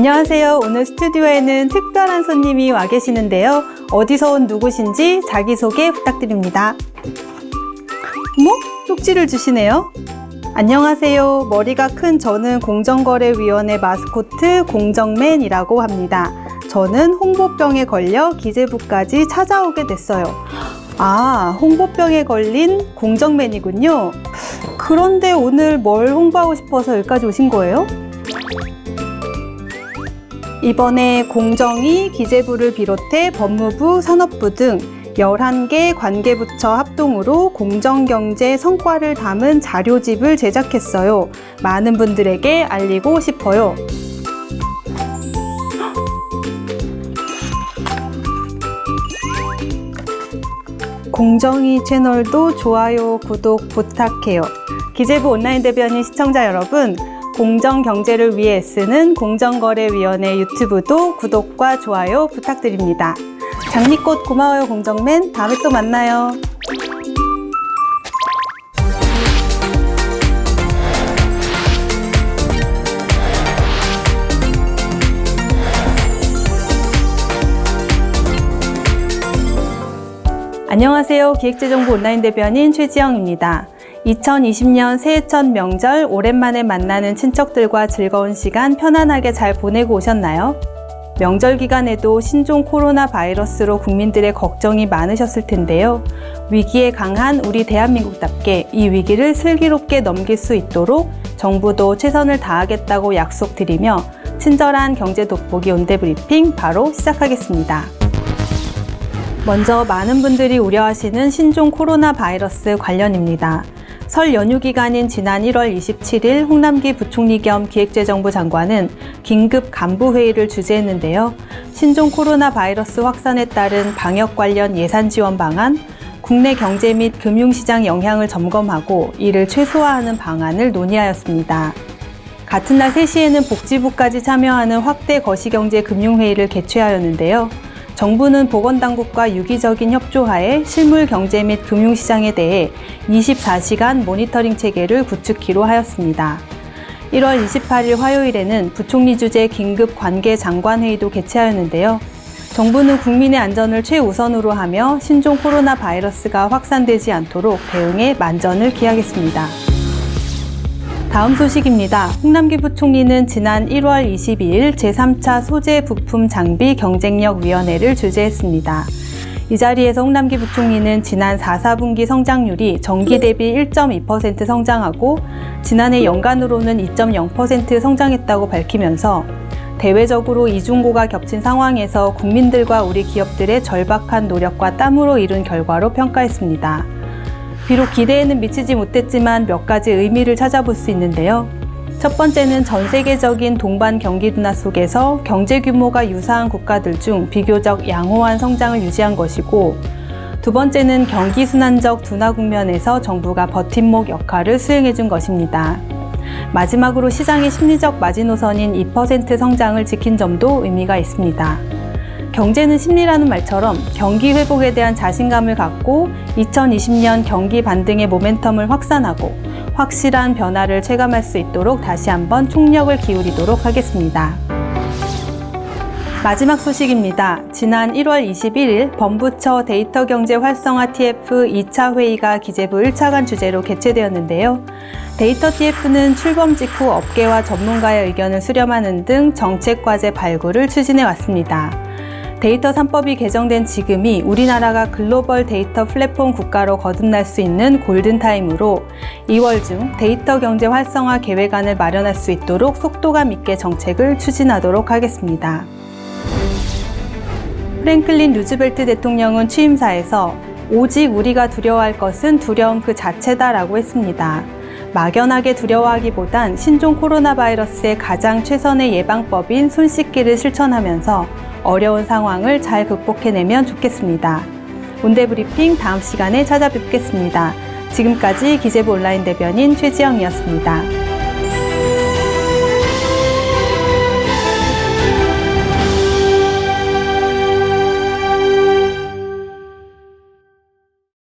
안녕하세요. 오늘 스튜디오에는 특별한 손님이 와 계시는데요. 어디서 온 누구신지 자기소개 부탁드립니다. 뭐? 쪽지를 주시네요. 안녕하세요. 머리가 큰 저는 공정거래위원회 마스코트 공정맨이라고 합니다. 저는 홍보병에 걸려 기재부까지 찾아오게 됐어요. 아, 홍보병에 걸린 공정맨이군요. 그런데 오늘 뭘 홍보하고 싶어서 여기까지 오신 거예요? 이번에 공정위, 기재부를 비롯해 법무부, 산업부 등 11개 관계부처 합동으로 공정경제 성과를 담은 자료집을 제작했어요. 많은 분들에게 알리고 싶어요. 공정위 채널도 좋아요, 구독 부탁해요. 기재부 온라인 대변인 시청자 여러분, 공정 경제를 위해 애쓰는 공정거래위원회 유튜브도 구독과 좋아요 부탁드립니다. 장미꽃 고마워요 공정맨 다음에 또 만나요. 안녕하세요. 기획재정부 온라인 대변인 최지영입니다. 2020년 새해 첫 명절 오랜만에 만나는 친척들과 즐거운 시간 편안하게 잘 보내고 오셨나요? 명절 기간에도 신종 코로나 바이러스로 국민들의 걱정이 많으셨을 텐데요. 위기에 강한 우리 대한민국답게 이 위기를 슬기롭게 넘길 수 있도록 정부도 최선을 다하겠다고 약속드리며 친절한 경제 돋보기 온대 브리핑 바로 시작하겠습니다. 먼저 많은 분들이 우려하시는 신종 코로나 바이러스 관련입니다. 설 연휴 기간인 지난 1월 27일 홍남기 부총리 겸 기획재정부 장관은 긴급 간부회의를 주재했는데요. 신종 코로나 바이러스 확산에 따른 방역 관련 예산 지원 방안, 국내 경제 및 금융시장 영향을 점검하고 이를 최소화하는 방안을 논의하였습니다. 같은 날 3시에는 복지부까지 참여하는 확대 거시경제 금융회의를 개최하였는데요. 정부는 보건당국과 유기적인 협조하에 실물 경제 및 금융시장에 대해 24시간 모니터링 체계를 구축키로 하였습니다. 1월 28일 화요일에는 부총리 주재 긴급 관계 장관회의도 개최하였는데요. 정부는 국민의 안전을 최우선으로 하며 신종 코로나 바이러스가 확산되지 않도록 대응에 만전을 기하겠습니다. 다음 소식입니다. 홍남기 부총리는 지난 1월 22일 제3차 소재 부품 장비 경쟁력 위원회를 주재했습니다. 이 자리에서 홍남기 부총리는 지난 4, 4분기 성장률이 전기 대비 1.2% 성장하고 지난해 연간으로는 2.0% 성장했다고 밝히면서 대외적으로 이중고가 겹친 상황에서 국민들과 우리 기업들의 절박한 노력과 땀으로 이룬 결과로 평가했습니다. 비록 기대에는 미치지 못했지만 몇 가지 의미를 찾아볼 수 있는데요. 첫 번째는 전 세계적인 동반 경기 둔화 속에서 경제 규모가 유사한 국가들 중 비교적 양호한 성장을 유지한 것이고, 두 번째는 경기 순환적 둔화 국면에서 정부가 버팀목 역할을 수행해 준 것입니다. 마지막으로 시장의 심리적 마지노선인 2% 성장을 지킨 점도 의미가 있습니다. 경제는 심리라는 말처럼 경기 회복에 대한 자신감을 갖고 2020년 경기 반등의 모멘텀을 확산하고 확실한 변화를 체감할 수 있도록 다시 한번 총력을 기울이도록 하겠습니다. 마지막 소식입니다. 지난 1월 21일 범부처 데이터 경제 활성화 TF 2차 회의가 기재부 1차관 주제로 개최되었는데요. 데이터 TF는 출범 직후 업계와 전문가의 의견을 수렴하는 등 정책 과제 발굴을 추진해 왔습니다. 데이터 3법이 개정된 지금이 우리나라가 글로벌 데이터 플랫폼 국가로 거듭날 수 있는 골든타임으로 2월 중 데이터 경제 활성화 계획안을 마련할 수 있도록 속도감 있게 정책을 추진하도록 하겠습니다. 프랭클린 루즈벨트 대통령은 취임사에서 오직 우리가 두려워할 것은 두려움 그 자체다라고 했습니다. 막연하게 두려워하기보단 신종 코로나 바이러스의 가장 최선의 예방법인 손 씻기를 실천하면서 어려운 상황을 잘 극복해내면 좋겠습니다. 온대브리핑 다음 시간에 찾아뵙겠습니다. 지금까지 기재부 온라인 대변인 최지영이었습니다.